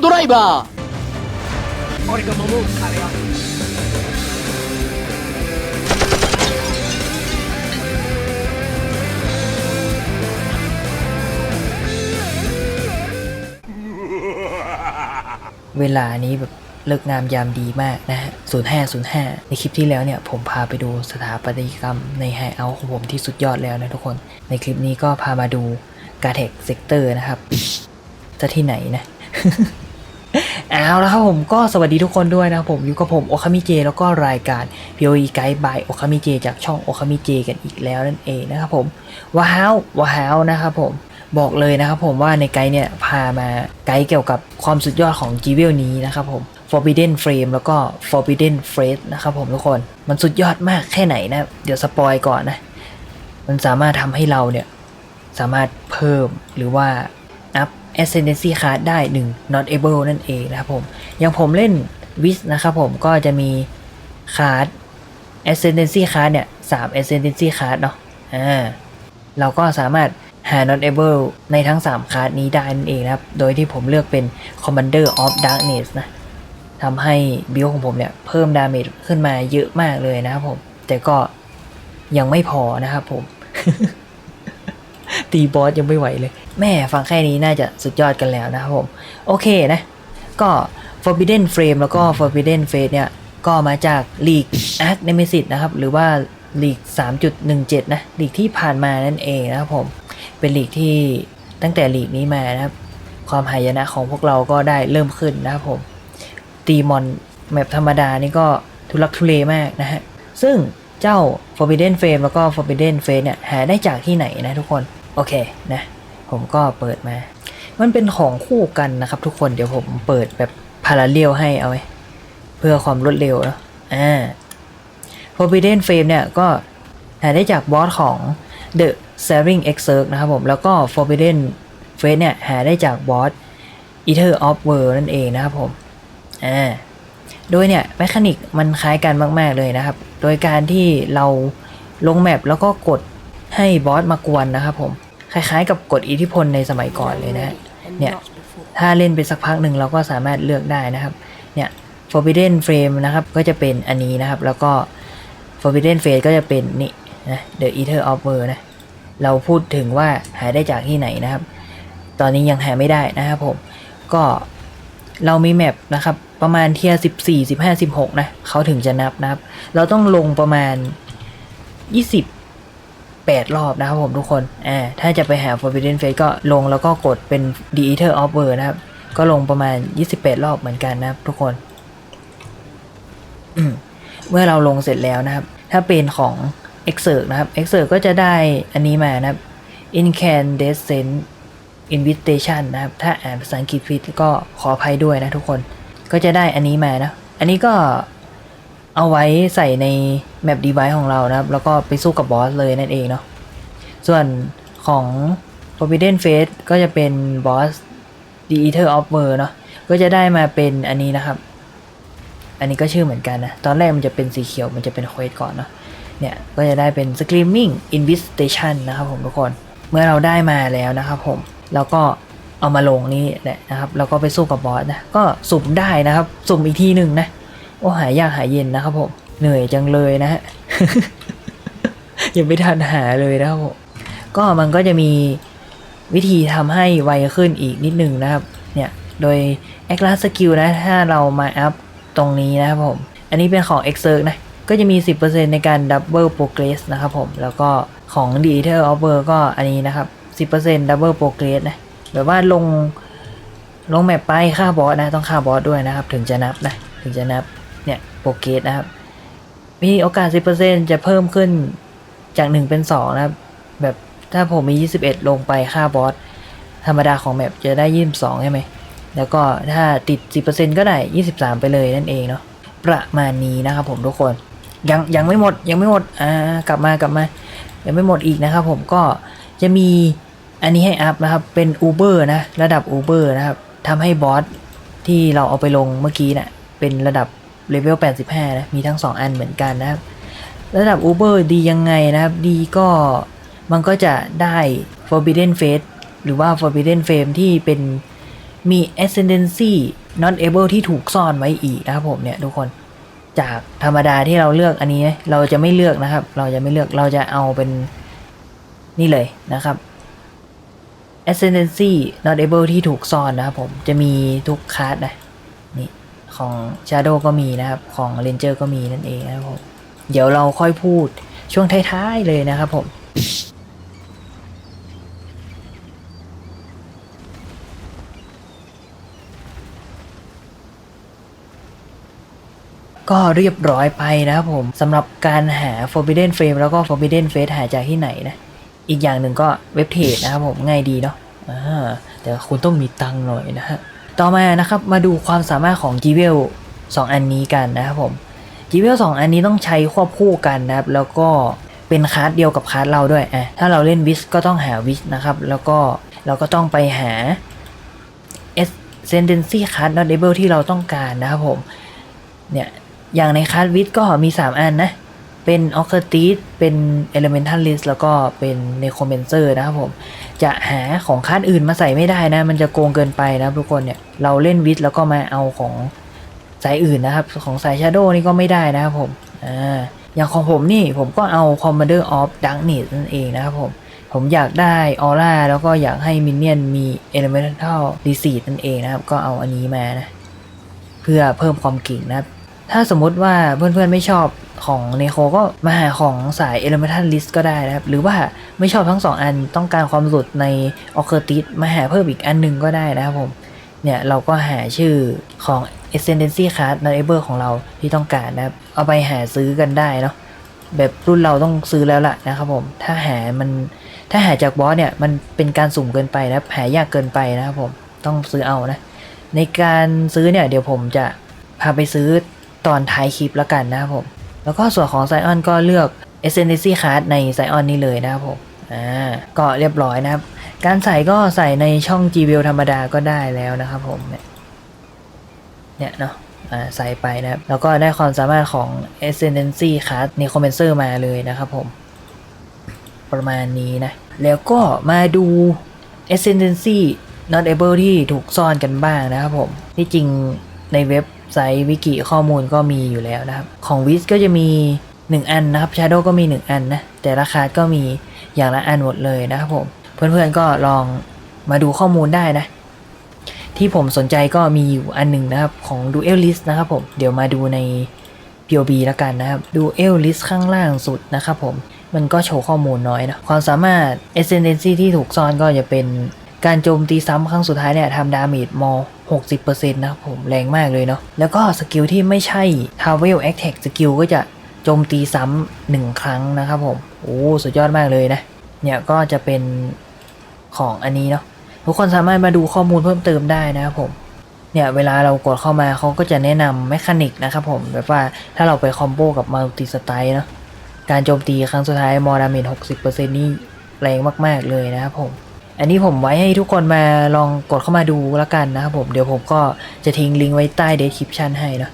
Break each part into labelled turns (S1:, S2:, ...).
S1: ドライバー
S2: 俺が守る金は
S3: เวลานี้แบบเลิกงามยามดีมากนะฮะ 0505 ในคลิปที่แล้วเนี่ย ผมพาไปดูสถาปัตยกรรมในไฮเอาท์ของผมที่สุดยอดแล้วนะทุกคน ในคลิปนี้ก็พามาดูกาเทคเซกเตอร์นะครับ จะที่ไหนนะ เอาแล้วครับผมก็สวัสดีทุกคนด้วยนะครับผมอยู่กับผมโอคามิเจแล้วก็รายการ POE Guide by โอคามิเจจากช่องโอคามิเจกันอีกแล้วนั่นเองนะครับผมว้าวว้าวนะครับผมบอกเลยนะครับผมว่าในไกด์เนี่ยพามาไกด์เกี่ยวกับความสุดยอดของ g ีเวลนี้นะครับผม Forbidden Frame แล้วก็ Forbidden Phrase นะครับผมทุกคนมันสุดยอดมากแค่ไหนนะเดี๋ยวสปอยก่อนนะ มันสามารถทำให้เราเนี่ยสามารถเพิ่มหรือว่าอัพ ascendancy card ได้ 1 not able นั่นเองนะครับผมอย่างผมเล่นวิสนะครับผมก็จะมีคาร์ด ascendancy card เนี่ย3 ascendancy card เนาะอ่าเราก็สามารถหา not able ในทั้ง 3 คาร์ดนี้ได้นั่นเองนะครับ โดยที่ผมเลือกเป็น commander of darkness นะทำให้บิลของผมเนี่ยเพิ่มดาเมจขึ้นมาเยอะมากเลยนะครับผม แต่ก็ยังไม่พอนะครับผม ตีบอสยังไม่ไหวเลย แม่ฟังแค่นี้น่าจะสุดยอดกันแล้วนะครับผม โอเคนะ ก็ Forbidden Frame แล้วก็ Forbidden Fate เนี่ย ก็มาจาก League Arc Nemesis นะครับ หรือว่า League 3.17 นะลีกที่ผ่านมานั่นเองนะครับผม เป็นลีกที่ตั้งแต่ลีกนี้มานะครับ ความหายนะของพวกเราก็ได้เริ่มขึ้นนะครับผมตีมอนแมปธรรมดานี่ก็ทุลักทุเลมากนะฮะ ซึ่งเจ้า Forbidden Frame แล้วก็ Forbidden Fate เนี่ยหาได้จากที่ไหนนะทุกคน โอเคนะ ผมก็เปิดมา มันเป็นของคู่กันนะครับ ทุกคนเดี๋ยวผมเปิดแบบพาราเรลให้เอาไว้ เพื่อความรวดเร็วเนาะอ่า Forbidden Frame เนี่ยก็หาได้จากบอสของ The Searing Exerg นะครับผม แล้วก็ Forbidden Fate เนี่ยหาได้จากบอส Ether of World นั่นเองนะครับผมอ่าโดยเนี่ยแมคานิกมันคล้ายกันมาก ๆ เลยนะครับ โดยการที่เราลงแมปแล้วก็กดให้บอสมากวนนะครับผม คล้ายๆ กับกดอิทธิพลในสมัยก่อนเลยนะเนี่ยถ้าเล่นไปสักพักหนึ่งเราก็สามารถเลือกได้นะครับเนี่ย Forbidden Frame นะครับก็จะเป็นอันนี้นะครับ แล้วก็ Forbidden Fate ก็จะเป็นนี่นะ The Ether of World นะเราพูดถึงว่าหาได้จากที่ไหนนะครับ ตอนนี้ยังหาไม่ได้นะครับผมก็เรามีแมปนะครับประมาณเทียสิบสี่สิบห้าสิบหกนะเขาถึงจะนับนะครับ เราต้องลงประมาณยี่สิบ แปดรอบนะครับผมทุกคนอ่าถ้าจะไปหา Forbidden Fate ก็ลงแล้วก็กดเป็น The Ether of World นะครับ ก็ลงประมาณ 28 รอบเหมือนกันนะครับทุกคนเมื่อเราลงเสร็จแล้วนะครับ ถ้าเป็นของ e x e r นะครับ e x e r ก็จะได้อันนี้มานะครับ Incandescent Invitation นะครับ ถ้าอ่านภาษาอังกฤษผิดก็ขออภัยด้วยนะทุกคน ก็จะได้อันนี้มานะ อันนี้ก็ เอาไว้ใส่ในแมป device ของเรานะครับ แล้วก็ไปสู้กับบอสเลยนั่นเองเนาะส่วนของ Forbidden Fate ก็จะเป็นบอส The Eater of w o r d เนาะก็จะได้มาเป็นอันนี้นะครับ อันนี้ก็ชื่อเหมือนกันนะ ตอนแรกมันจะเป็นสีเขียวมันจะเป็นเควสก่อนเนาะเนี่ยก็จะได้เป็น Screaming Invitation นะครับผมทุกคนเมื่อเราได้มาแล้วนะครับผมแล้วก็เอามาลงนี่แหละนะครับ แล้วก็ไปสู้กับบอสนะก็สุ่มได้นะครับ สุ่มอีกทีหนึ่งนะ โอ้หายากหายเย็นนะครับผม เหนื่อยจังเลยนะฮะยังไม่ทันหาเลยนะครับผมก็มันก็จะมีวิธีทำให้ไวขึ้นอีกนิดนึงนะครับ เนี่ย โดย a c l a s Skill นะ ถ้าเรามาอัพตรงนี้นะครับผม อันนี้เป็นของ e x e r นะ ก็จะมี 10%ในการ Double Progress นะครับผม แล้วก็ของ d e t e r of World ก็อันนี้นะครับ 10% Double Progress นะ แบบว่าลงลงแมปไปฆ่าบอสนะ ต้องฆ่าบอสด้วยนะครับ ถึงจะนับนะ ถึงจะนับ เนี่ยโปรเกรสนะครับ มีโอกาส 10%จะเพิ่มขึ้นจาก 1 เป็น 2 นะครับ แบบถ้าผมมี 21 ลงไปค่าบอส ธรรมดาของแมปจะได้ 22 ใช่ไหม แล้วก็ถ้าติด 10%ก็ได้ 23 ไปเลยนั่นเองเนาะประมาณนี้นะครับผมทุกคนยังยังไม่หมดยังไม่หมดอ่ากลับมากลับมายังไม่หมดอีกนะครับผมก็จะมีอันนี้ให้อัพนะครับ เป็น Uber นะ ระดับ Uber นะครับทำให้บอสที่เราเอาไปลงเมื่อกี้นะ่ะเป็นระดับ เลเวล 85 นะ มีทั้ง 2 อันเหมือนกันนะครับ ระดับ Uber ดียังไงนะครับ ดีก็มันก็จะได้ Forbidden Fate หรือว่า Forbidden Flame ที่เป็นมี ascendancy not able ที่ถูกซ่อนไว้อีกนะครับผมเนี่ยทุกคนจากธรรมดาที่เราเลือกอันนี้นะเราจะไม่เลือกนะครับ เราจะไม่เลือกเราจะเอาเป็นนี่เลยนะครับ ascendancy not able ที่ถูกซ่อนนะครับผมจะมีทุกคลาสนะนี่ ของ shadow ก็มีนะครับ ของ ranger ก็มีนั่นเองนะครับผม เดี๋ยวเราค่อยพูดช่วงท้ายๆเลยนะครับผมก็เรียบร้อยไปนะครับผมสำหรับการหา Forbidden Frame แล้วก็ Forbidden Face หาจากที่ไหนนะ อีกอย่างหนึ่งก็เว็บเทรดนะครับผมง่ายดีเนาะแต่คุณต้องมีตังค์หน่อยนะฮะ ต่อมานะครับมาดูความสามารถของ g w e l 2อันนี้กันนะครับผม g w e l 2อันนี้ต้องใช้ควบคู่กันนะครับ แล้วก็เป็นคลาสเดียวกับคลาสเราด้วยอะถ้าเราเล่นวิสก็ต้องหาวิสนะครับ แล้วก็เราก็ต้องไปหา Ascendancy Card Not Able ที่เราต้องการนะครับผมเนี่ยอย่างในคลาสวิทก็มี 3 อันนะ เป็น o c c u l t i s เป็น Elementalist แล้วก็เป็น Necromancer นะครับผม จะหาของคาสอื่นมาใส่ไม่ได้นะ มันจะโกงเกินไปนะทุกคนเนี่ย เราเล่นวิทแล้วก็มาเอาของสายอื่นนะครับ ของสาย Shadow นี่ก็ไม่ได้นะครับผม อ่า อย่างของผมนี่ผมก็เอา Commander of Darkness นั่นเองนะครับผม ผมอยากได้ออร่าแล้วก็อยากให้มินเนี่ยนมี Elemental Receipt นั่นเองนะครับ ก็เอาอันนี้มานะ เพื่อเพิ่มความเก่งนะครับ ถ้าสมมุติว่าเพื่อนๆไม่ชอบของเนโคก็มาหาของสาย Elemental List ก็ได้นะครับ หรือว่าไม่ชอบทั้งสองอันต้องการความหลุดใน o c c u l t i s มาหาเพิ่มอีกอันหนึ่งก็ได้นะครับผม เนี่ย เราก็หาชื่อของ Ascendancy Card n a b l e ของเราที่ต้องการนะครับ เอาไปหาซื้อกันได้เนาะแบบรุ่นเราต้องซื้อแล้วล่ะนะครับผม ถ้าหามันถ้าหาจากบอสเนี่ยมันเป็นการสุ่มเกินไปนะครับ หายากเกินไปนะครับผมต้องซื้อเอานะ ในการซื้อเนี่ยเดี๋ยวผมจะพาไปซื้อ ตอนท้ายคลิปแล้วกันนะครับผม แล้วก็ส่วนของไซออนก็เลือก s n c Card ในไซออนนี้เลยนะครับผมอ่าก็เรียบร้อยนะครับ การใส่ก็ใส่ในช่อง g w e l ธรรมดาก็ได้แล้วนะครับผมเนี่ยเนาะอ่าใส่ไปนะครับ แล้วก็ได้ความสามารถของ Ascendancy Card Necromancer มาเลยนะครับผม ประมาณนี้นะ แล้วก็มาดู Ascendancy Not Able ที่ถูกซ่อนกันบ้างนะครับผม ที่จริงในเว็บ ไซต์วิกิข้อมูลก็มีอยู่แล้วนะครับ ของวิสก็จะมี 1 อันนะครับ Shadow ก็มี 1 อันนะ แต่ราคาก็มีอย่างละอันหมดเลยนะครับผม เพื่อนๆก็ลองมาดูข้อมูลได้นะ ที่ผมสนใจก็มีอยู่อันหนึ่งนะครับของ Duel List นะครับผม เดี๋ยวมาดูใน POB แล้วกันนะครับ Duel List ข้างล่างสุดนะครับผม มันก็โชว์ข้อมูลน้อยนะ ความสามารถ Ascendancy ที่ถูกซ่อนก็จะเป็นการโจมตีซ้ำครั้งสุดท้ายเนี่ยทำดาเมจมอ 60%นะครับผมแรงมากเลยเนาะแล้วก็สกิลที่ไม่ใช่ Travel Attack สกิลก็จะโจมตีซ้ำหนึ่งครั้งนะครับผม โอ้สุดยอดมากเลยนะ เนี่ยก็จะเป็นของอันนี้เนาะทุกคนสามารถมาดูข้อมูลเพิ่มเติมได้นะครับผมเนี่ยเวลาเรากดเข้ามาเขาก็จะแนะนำแมคานิกนะครับผมแบบว่าถ้าเราไปคอมโบกับมัลติสไตล์เนาะการโจมตีครั้งสุดท้ายมอร์ดาเมจ60%นี่แรงมาก ๆ เลยนะครับผม อันนี้ผมไว้ให้ทุกคนมาลองกดเข้ามาดูแล้วกันนะครับผมเดี๋ยวผมก็จะทิ้งลิงก์ไว้ใต้ description ให้เนาะ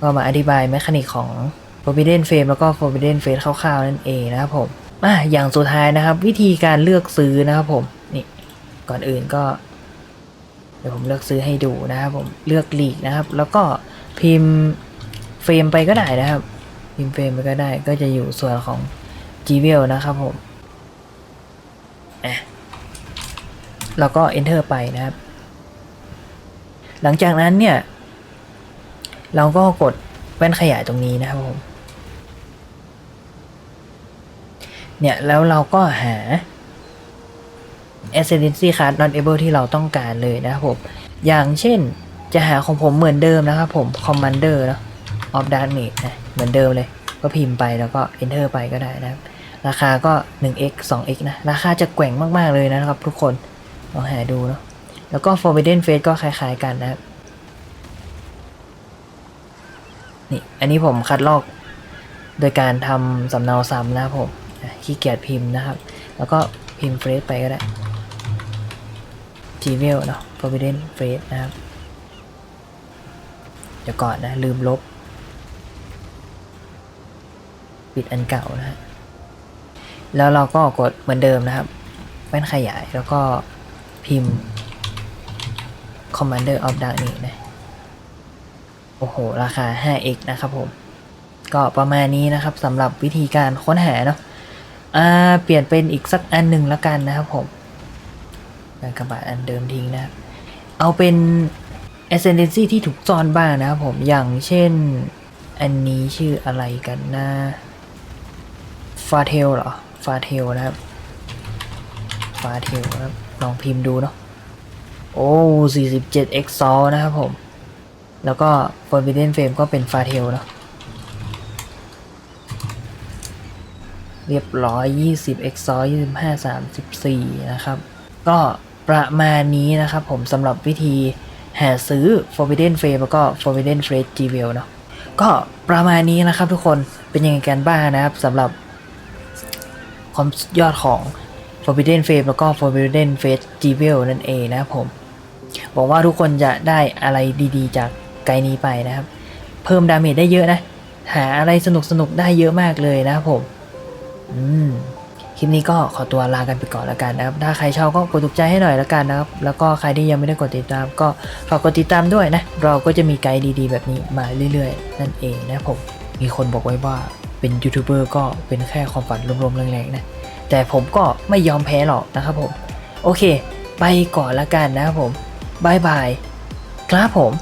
S3: ก็มาอธิบายแมคานิกของ Forbidden Frame แล้วก็ Forbidden Face คร่าวๆนั่นเองนะครับผมอะอย่างสุดท้ายนะครับ วิธีการเลือกซื้อนะครับผมนี่ก่อนอื่นก็เดี๋ยวผมเลือกซื้อให้ดูนะครับผมเลือกลีกนะครับ แล้วก็พิมพ์เฟรมไปก็ได้นะครับ พิมพ์เฟรมไปก็ได้ก็จะอยู่ส่วนของ g w e l นะครับผมอะ แล้วก็ enter ไปนะครับ หลังจากนั้นเนี่ย เราก็กดแว่นขยายตรงนี้นะครับผม เนี่ย แล้วเราก็หา Ascendancy Card Not Able ที่เราต้องการเลยนะครับผม อย่างเช่นจะหาของผมเหมือนเดิมนะครับผม Commander เนะ of Darkness นะ เหมือนเดิมเลย ก็พิมพ์ไปแล้วก็ Enter ไปก็ได้นะครับ ราคาก็ 1x 2x นะ ราคาจะแกว่งมาก ๆ เลยนะครับทุกคน ลองหาดูเนาะแล้วก็ Forbidden Face ก็คล้าย ๆ กันนะครับนี่อันนี้ผมคัดลอกโดยการทำสำเนาซ้ำนะครับผมขี้เกียจพิมพ์นะครับ แล้วก็พิมพ์เฟรไปก็ได้ g m a i l เนาะ Forbidden Face นะครับ เดี๋ยวก่อนนะ ลืมลบ ปิดอันเก่านะฮะแล้วเราก็กดเหมือนเดิมนะครับแว่นขยายแล้วก็ พิมพ์ Commander of Darkness นะ โอ้โห ราคา 5x นะครับผม ก็ประมาณนี้นะครับสำหรับวิธีการค้นหาเนาะเปลี่ยนเป็นอีกสักอันหนึ่งละกันนะครับผมกากบาทอันเดิมทิ้งนะครับ เอาเป็น ascendancy ที่ถูกซ่อนบ้างนะครับผมอย่างเช่นอันนี้ชื่ออะไรกันนะฟาเทลเหรอฟาเทลนะครับฟาเทลนะครับ ลองพิมพ์ดูเนาะโอ้47 x s o l นะครับผม แล้วก็ Forbidden Flame ก็เป็นฟาเทลเนาะเรียบร้อย 20 x s o l 25 34 นะครับ ก็ประมาณนี้นะครับผมสำหรับวิธีหาซื้อ Forbidden Flame แล้วก็ Forbidden f r e d g w e l เนาะก็ประมาณนี้นะครับทุกคนเป็นยังไงกันบ้างนะครับสำหรับความยอดของ Forbidden Flame แล้วก็ Forbidden f a t e g w e l นั่นเองนะครับผมหวังว่าทุกคนจะได้อะไรดีๆ จากไกด์นี้ไปนะครับ เพิ่มดาเมจได้เยอะนะ หาอะไรสนุกๆได้เยอะมากเลยนะครับผม อืมคลิปนี้ก็ขอตัวลากันไปก่อนแล้วกันนะครับ ถ้าใครชอบก็กดถูกใจให้หน่อยแล้วกันนะครับ แล้วก็ใครที่ยังไม่ได้กดติดตาม ก็ฝากกดติดตามด้วยนะ เราก็จะมีไกด์ดีๆ แบบนี้มาเรื่อยๆ นั่นเองนะครับผม มีคนบอกไว้ว่าเป็นยูทูบเบอร์ก็เป็นแค่ความฝันรวมๆแรงๆนะ แต่ผมก็ไม่ยอมแพ้หรอกนะครับผม โอเค ไปก่อนละกันนะครับผมบายบาย ครับผม